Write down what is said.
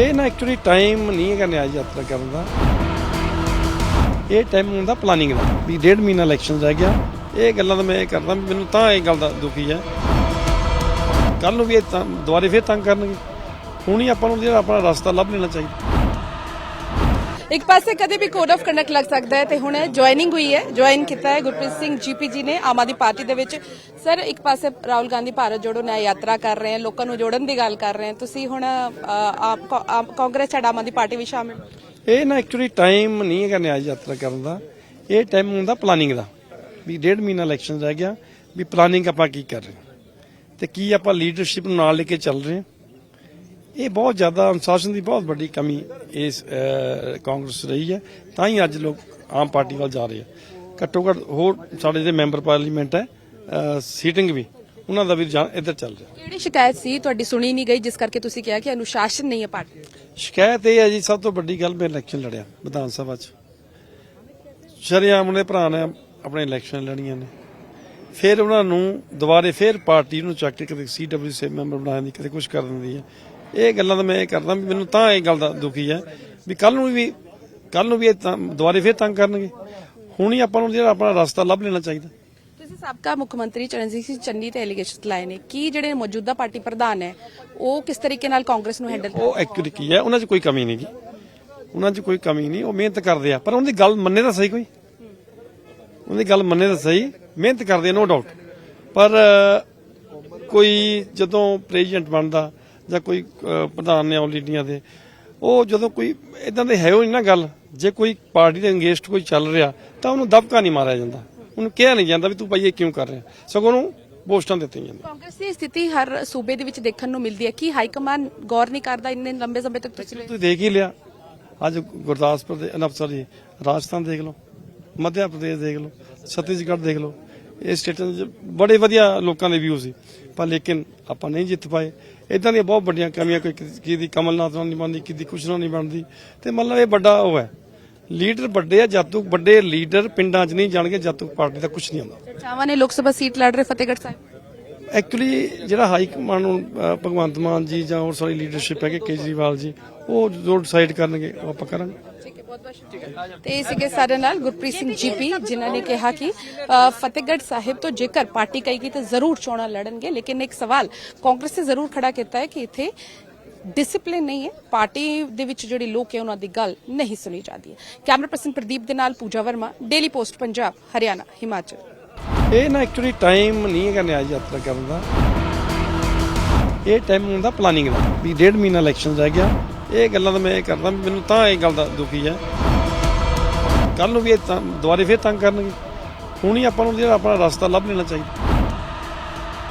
ਇਹ ਨਾ actually time ਨਹੀਂ ਹੈਗਾ ਨਿਆਜ ਯਾਤਰਾ ਕਰਨ ਦਾ। ਇਹ ਟਾਈਮ ਹੁੰਦਾ ਪਲਾਨਿੰਗ ਦਾ, ਵੀ ਡੇਢ ਮਹੀਨਾ ਇਲੈਕਸ਼ਨ ਰਹਿ ਗਿਆ। ਇਹ ਗੱਲਾਂ ਤਾਂ ਮੈਂ ਕਰਦਾ, ਮੈਨੂੰ ਤਾਂ ਇਹ ਗੱਲ ਦਾ ਦੁਖੀ ਹੈ। ਕੱਲ ਨੂੰ ਵੀ ਇਹ ਤਾਂ, ਦੁਬਾਰੇ ਫੇਰ ਤੰਗ ਕਰਨਗੇ। ਹੁਣ ਹੀ ਆਪਾਂ ਨੂੰ ਜਿਹੜਾ ਆਪਣਾ ਰਸਤਾ ਲੱਭ ਲੈਣਾ ਚਾਹੀਦਾ। ਇੱਕ ਪਾਸੇ ਕਦੇ ਵੀ ਕੋਡ ਆਫ ਕੰਡਕਟ ਲੱਗ ਸਕਦਾ ਹੈ ਤੇ ਹੁਣ ਜੁਆਇਨਿੰਗ ਹੋਈ ਹੈ ਜੁਆਇਨ ਕੀਤਾ ਹੈ ਗੁਰਪ੍ਰੀਤ ਸਿੰਘ ਜੀਪੀ ਜੀ ਨੇ ਆਮ ਆਦਮੀ ਪਾਰਟੀ ਦੇ ਵਿੱਚ। ਸਰ ਇੱਕ ਪਾਸੇ ਰਾਹੁਲ ਗਾਂਧੀ ਭਾਰਤ ਜੋੜੋ ਨਿਆਂ ਯਾਤਰਾ ਕਰ ਰਹੇ ਹਨ ਲੋਕਾਂ ਨੂੰ ਜੋੜਨ ਦੀ ਗੱਲ ਕਰ ਰਹੇ ਹਨ। ਤੁਸੀਂ ਹੁਣ ਅ, ਆਪ ਕਾ- ਆਪ- ਕਾਂਗਰਸ ਛੱਡ ਆਮ ਆਦਮੀ ਪਾਰਟੀ ਵਿੱਚ ਸ਼ਾਮਿਲ? ਇਹ ਨਾ ਐਕਚੁਅਲੀ ਟਾਈਮ ਨਹੀਂ ਹੈਗਾ ਨਿਆਜ ਯਾਤਰਾ ਕਰਨ ਦਾ। ਇਹ ਟਾਈਮ ਹੁੰਦਾ ਪਲਾਨਿੰਗ ਦਾ ਵੀ ਡੇਢ ਮਹੀਨਾ ਇਲੈਕਸ਼ਨ ਰਹਿ ਗਿਆ ਵੀ ਪਲਾਨਿੰਗ ਆਪਾਂ ਕੀ ਕਰ ਰਹੇ ਹਾਂ? ਤੇ ਕੀ ਆਪਾਂ ਲੀਡਰਸ਼ਿਪ ਨੂੰ ਨਾਲ ਲੈ ਕੇ ਚੱਲ ਰਹੇ ਹਾਂ? ਇਹ ਬਹੁਤ ਜ਼ਿਆਦਾ ਅਨੁਸ਼ਾਸਨ ਦੀ ਬਹੁਤ ਵੱਡੀ ਕਮੀ ਇਸ ਕਾਂਗਰਸ ਰਹੀ ਹੈ। ਤਾਂ ਹੀ ਅੱਜ ਲੋਕ ਆਮ ਪਾਰਟੀ ਵੱਲ ਜਾ ਰਹੇ ਆ। ਘੱਟੋ ਘੱਟ ਹੋਰ ਸਾਡੇ ਜਿਹੜੇ ਮੈਂਬਰ ਪਾਰਲੀਮੈਂਟ ਹੈ ਸੀਟਿੰਗ ਵੀ ਉਹਨਾਂ ਦਾ ਵੀ ਇੱਧਰ ਚੱਲ ਰਿਹਾ। ਕਿਹੜੀ ਸ਼ਿਕਾਇਤ ਸੀ? ਤੁਹਾਡੀ ਸੁਣੀ ਨਹੀਂ ਗਈ ਜਿਸ ਕਰਕੇ ਤੁਸੀਂ ਕਿਹਾ ਕਿ ਅਨੁਸ਼ਾਸਨ ਨਹੀਂ ਹੈ ਪਾਰਟੀ ਸ਼ਿਕਾਇਤ ਇਹ ਹੈ ਜੀ ਸਭ ਤੋਂ ਵੱਡੀ ਗੱਲ ਮੈਂ ਇਲੈਕਸ਼ਨ ਲੜਿਆ ਵਿਧਾਨ ਸਭਾ 'ਚ। ਸ਼ਰਿਆਮ ਨੇ ਭਰਾ ਨੇ ਆਪਣੇ ਇਲੈਕਸ਼ਨ ਲੜੀਆਂ ਨੇ। ਫਿਰ ਉਹਨਾਂ ਨੂੰ ਦੁਬਾਰੇ ਫਿਰ ਪਾਰਟੀ ਨੂੰ ਚੱਕ ਕੇ ਕਦੇ ਸੀਡਬਲਯੂਸੀ ਮੈਂਬਰ ਬਣਾ ਦਿੰਦੀ ਕਦੇ ਕੁਝ ਕਰ ਦਿੰਦੀ ਹੈ। ਇਹ ਗੱਲਾਂ ਤਾਂ ਮੈਂ ਕਰਦਾ ਵੀ ਮੈਨੂੰ ਤਾਂ ਇਹ ਗੱਲ ਦਾ ਦੁਖੀ ਹੈ ਵੀ ਕੱਲ ਨੂੰ ਵੀ ਕੱਲ ਨੂੰ ਵੀ ਇਹ ਤਾਂ ਦੁਬਾਰੇ ਫਿਰ ਤੰਗ ਕਰਨਗੇ। ਹੁਣ ਹੀ ਆਪਾਂ ਨੂੰ ਜਿਹੜਾ ਆਪਣਾ ਰਸਤਾ ਲੱਭ ਲੈਣਾ ਚਾਹੀਦਾ। ਤੁਸੀਂ ਸਾਬਕਾ ਮੁੱਖ ਮੰਤਰੀ ਚਰਨਜੀਤ ਸਿੰਘ ਚੰਨੀ ਤੇ ਐਲੀਗੇਸ਼ਨਸ ਲਾਏ ਨੇ। ਕੀ ਜਿਹੜੇ ਮੌਜੂਦਾ ਪਾਰਟੀ ਪ੍ਰਧਾਨ ਹੈ ਉਹ ਕਿਸ ਤਰੀਕੇ ਨਾਲ ਕਾਂਗਰਸ ਨੂੰ ਹੈਂਡਲ ਉਹ ਐਕਚੁਅਲੀ ਕੀ ਹੈ? ਉਹਨਾਂ 'ਚ ਕੋਈ ਕਮੀ ਨਹੀਂ ਗੀ। ਉਹਨਾਂ 'ਚ ਕੋਈ ਕਮੀ ਨਹੀਂ ਉਹ ਮਿਹਨਤ ਕਰਦੇ ਆ। ਪਰ ਉਹਦੀ ਗੱਲ ਮੰਨੇ ਤਾਂ ਸਹੀ ਕੋਈ। ਉਹਦੀ ਗੱਲ ਮੰਨੇ ਤਾਂ ਸਹੀ। ਮਿਹਨਤ ਕਰਦੇ ਨੋ ਡਾਊਟ ਪਰ ਕੋਈ ਜਦੋਂ ਪ੍ਰੈਜ਼ੀਡੈਂਟ ਬਣਦਾ ਜਾਂ ਕੋਈ ਪ੍ਰਧਾਨ ਨੇ ਆਲ ਇੰਡੀਆ ਦੇ ਉਹ ਜਦੋਂ ਕੋਈ ਇਦਾਂ ਦੇ ਹੈ ਉਹ ਨਹੀਂ ਨਾ ਗੱਲ ਜੇ ਕੋਈ ਪਾਰਟੀ ਦੇ ਅੰਗੇਸਟ ਕੋਈ ਚੱਲ ਰਿਹਾ ਤਾਂ ਉਹਨੂੰ ਦਬਕਾ ਨਹੀਂ ਮਾਰਿਆ ਜਾਂਦਾ। ਉਹਨੂੰ ਕਿਹਾ ਨਹੀਂ ਜਾਂਦਾ ਵੀ ਤੂੰ ਭਾਈ ਇਹ ਕਿਉਂ ਕਰ ਰਿਹਾ? ਸਗੋਂ ਉਹਨੂੰ ਪੋਸਟਾਂ ਦਿੱਤੀਆਂ ਜਾਂਦੀਆਂ। ਕਾਂਗਰਸ ਦੀ ਸਥਿਤੀ ਹਰ ਸੂਬੇ ਦੇ ਵਿੱਚ ਦੇਖਣ ਨੂੰ ਮਿਲਦੀ ਹੈ। ਕਿ ਹਾਈ ਕਮਾਨ ਗੌਰ ਨਹੀਂ ਕਰਦਾ ਇੰਨੇ ਲੰਬੇ ਸਮੇਂ ਤੱਕ ਤੁਸੀਂ ਤੁਸੀਂ ਦੇਖ ਹੀ ਲਿਆ। ਅੱਜ ਗੁਰਦਾਸਪੁਰ ਦੇ ਅਨਪ ਸੌਰੀ ਰਾਜਸਥਾਨ ਦੇਖ ਲਓ ਮੱਧ ਪ੍ਰਦੇਸ਼ ਦੇਖ ਲਓ ਛੱਤੀਸਗੜ੍ਹ ਦੇਖ ਲਓ। ਇਹ ਸਟੇਟਾਂ 'ਚ ਬੜੇ ਵਧੀਆ ਲੋਕਾਂ ਦੇ ਵਿਊ ਸੀ। ਪਰ ਲੇਕਿਨ ਆਪਾਂ ਨਹੀਂ ਜਿੱਤ ਪਾਏ। ਇਦਾਂ ਦੀਆਂ ਬਹੁਤ ਵੱਡੀਆਂ ਕਮੀਆਂ ਕੋਈ ਕਿਸੇ ਦੀ ਕਮਲਨਾਥ ਨਾਲ ਨਹੀਂ ਬਣਦੀ ਕਿਸੇ ਦੀ ਕੁਛ ਨਾਲ ਨਹੀਂ ਬਣਦੀ। ਤੇ ਮਤਲਬ ਇਹ ਵੱਡਾ ਉਹ ਹੈ। ਲੀਡਰ ਵੱਡੇ ਆ ਜਦ ਵੱਡੇ ਲੀਡਰ ਪਿੰਡਾਂ 'ਚ ਨਹੀਂ ਜਾਣਗੇ ਜਦ ਪਾਰਟੀ ਦਾ ਕੁਝ ਨਹੀਂ ਆਉਂਦਾ। ਚਾਵਾ ਨੇ ਲੋਕ ਸਭਾ ਸੀਟ ਲੜ ਰਹੇ ਫਤਿਹਗੜ੍ਹ ਸਾਹਿਬ। ਐਕਚੁਅਲੀ ਜਿਹੜਾ ਹਾਈ ਕਮਾਂਡ ਨੂੰ ਭਗਵੰਤ ਮਾਨ ਜੀ ਜਾਂ ਹੋਰ ਸਾਰੀ ਲੀਡਰਸ਼ਿਪ ਹੈਗੇ ਕੇਜਰੀਵਾਲ ਜੀ ਉਹ ਜੋ ਡਿਸਾਈਡ ਕਰਨਗੇ ਉਹ ਆਪਾਂ ਕਰਾਂਗੇ। ਠੀਕ ਹੈ ਬਹੁਤ ਬਹੁਤ ਸ਼ੁਕਰੀਆ ਤੇ ਇਹ ਸੀਗੇ ਸਾਡੇ ਨਾਲ ਗੁਰਪ੍ਰੀਤ ਸਿੰਘ ਜੀਪੀ ਜਿਨ੍ਹਾਂ ਨੇ ਕਿਹਾ ਕਿ ਅ, ਫਤਿਹਗੜ੍ਹ ਸਾਹਿਬ ਤੋਂ ਜੇਕਰ ਪਾਰਟੀ ਕਹੇਗੀ ਤਾਂ ਜ਼ਰੂਰ ਚੋਣਾਂ ਲੜਨਗੇ ਲੇਕਿਨ ਇੱਕ ਸਵਾਲ ਕਾਂਗਰਸ ਨੇ ਜ਼ਰੂਰ ਖੜਾ ਕੀਤਾ ਹੈ ਕਿ ਇੱਥੇ ਡਿਸਪਲਿਨ ਨਹੀਂ ਹੈ ਪਾਰਟੀ ਦੇ ਵਿੱਚ ਜਿਹੜੇ ਲੋਕ ਹੈ ਉਹਨਾਂ ਦੀ ਗੱਲ ਨਹੀਂ ਸੁਣੀ ਜਾਂਦੀ ਹੈ। ਕੈਮਰਾ ਪਰਸਨ ਪ੍ਰਦੀਪ ਦੇ ਨਾਲ ਪੂਜਾ ਵਰਮਾ ਡੇਲੀ ਪੋਸਟ ਪੰਜਾਬ ਹਰਿਆਣਾ ਹਿਮਾਚਲ। ਇਹ ਨਾ ਐਕਚੁਅਲੀ ਟਾਈਮ ਨਹੀਂ ਹੈਗਾ ਨਿਆਜ ਯਾਤਰਾ ਕਰਨ ਦਾ। ਇਹ ਟਾਈਮ ਹੁੰਦਾ ਪਲਾਨਿੰਗ ਦਾ ਵੀ ਡੇਢ ਮਹੀਨਾ ਇਲੈਕਸ਼ਨ ਰਹਿ ਗਿਆ। ਇਹ ਗੱਲਾਂ ਤਾਂ ਮੈਂ ਇਹ ਕਰਦਾ ਮੈਨੂੰ ਤਾਂ ਇਹ ਗੱਲ ਦਾ ਦੁਖੀ ਹੈ। ਕੱਲ ਨੂੰ ਵੀ ਇਹ ਤਾਂ, ਦੁਬਾਰੇ ਫੇਰ ਤੰਗ ਕਰਨਗੇ। ਹੁਣ ਹੀ ਆਪਾਂ ਨੂੰ ਜਿਹੜਾ ਆਪਣਾ ਰਸਤਾ ਲੱਭ ਲੈਣਾ ਚਾਹੀਦਾ।